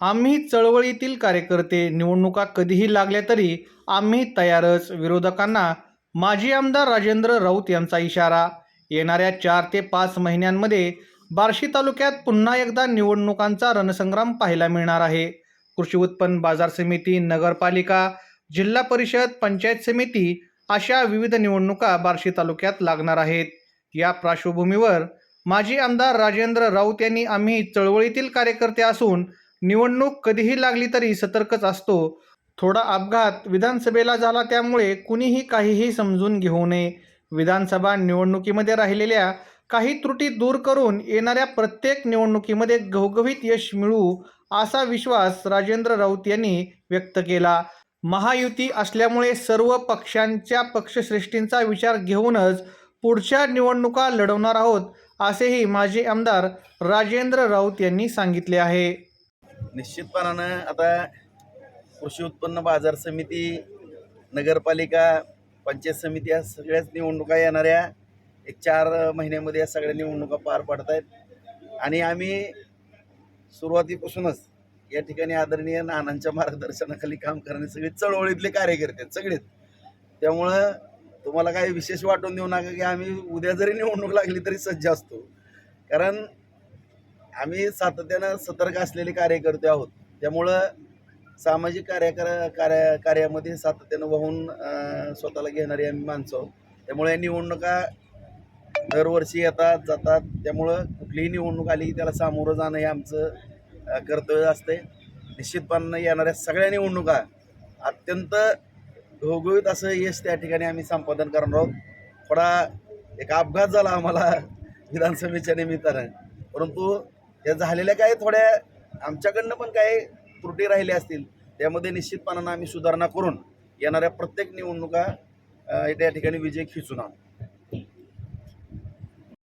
आम्ही चळवळीतील कार्यकर्ते निवडणुका कधीही लागल्या तरी आम्ही तयारच. विरोधकांना माजी आमदार राजेंद्र राऊत यांचा इशारा. येणाऱ्या चार ते पाच महिन्यांमध्ये बार्शी तालुक्यात पुन्हा एकदा निवडणुकांचा रणसंग्राम पाहायला मिळणार आहे. कृषी उत्पन्न बाजार समिती नगरपालिका जिल्हा परिषद पंचायत समिती अशा विविध निवडणुका बार्शी तालुक्यात लागणार आहेत. या पार्श्वभूमीवर माजी आमदार राजेंद्र राऊत यांनी आम्ही चळवळीतील कार्यकर्ते असून निवडणूक कधीही लागली तरी सतर्कच असतो. थोडा अपघात विधानसभेला झाला त्यामुळे कुणीही काहीही समजून घेऊ नये. विधानसभा निवडणुकीमध्ये राहिलेल्या काही त्रुटी दूर करून येणाऱ्या प्रत्येक निवडणुकीमध्ये घवघवीत यश मिळू असा विश्वास राजेंद्र राऊत यांनी व्यक्त केला. महायुती असल्यामुळे सर्व पक्षांच्या पक्षश्रेष्ठींचा विचार घेऊनच पुढच्या निवडणुका लढवणार आहोत असेही माजी आमदार राजेंद्र राऊत यांनी सांगितले आहे. निश्चितपणानं आता कृषी उत्पन्न बाजार समिती नगरपालिका पंचायत समिती या सगळ्याच निवडणुका येणाऱ्या एक चार महिन्यामध्ये या सगळ्या निवडणुका पार पडत आहेत आणि आम्ही सुरुवातीपासूनच या ठिकाणी आदरणीय नानांच्या मार्गदर्शनाखाली काम करणारे सगळे चळवळीतले कार्यकर्ते आहेत सगळेच. त्यामुळं तुम्हाला काही विशेष वाटून देऊ नका की आम्ही उद्या जरी निवडणूक लागली तरी सज्ज असतो. कारण आम्ही सातत्यानं सतर्क असलेले कार्यकर्ते आहोत. त्यामुळं सामाजिक कार्यकर कार्य कार्यामध्ये सातत्यानं वाहून स्वतःला घेणारी आम्ही माणसं आहोत. त्यामुळे या निवडणुका दरवर्षी येतात जातात. त्यामुळं कुठलीही निवडणूक आली की त्याला सामोरं जाणं हे आमचं कर्तव्य असते. निश्चितपणानं येणाऱ्या सगळ्या निवडणुका अत्यंत घोगवीत असं यश त्या ठिकाणी आम्ही संपादन करणार आहोत. थोडा एक अपघात झाला आम्हाला विधानसभेच्या निमित्तानं. परंतु त्या झालेल्या काय थोड्या आमच्याकडनं पण काही त्रुटी राहिल्या असतील त्यामध्ये निश्चितपणानं आम्ही सुधारणा करून येणाऱ्या प्रत्येक निवडणुका त्या ठिकाणी विजय खिचून आणू.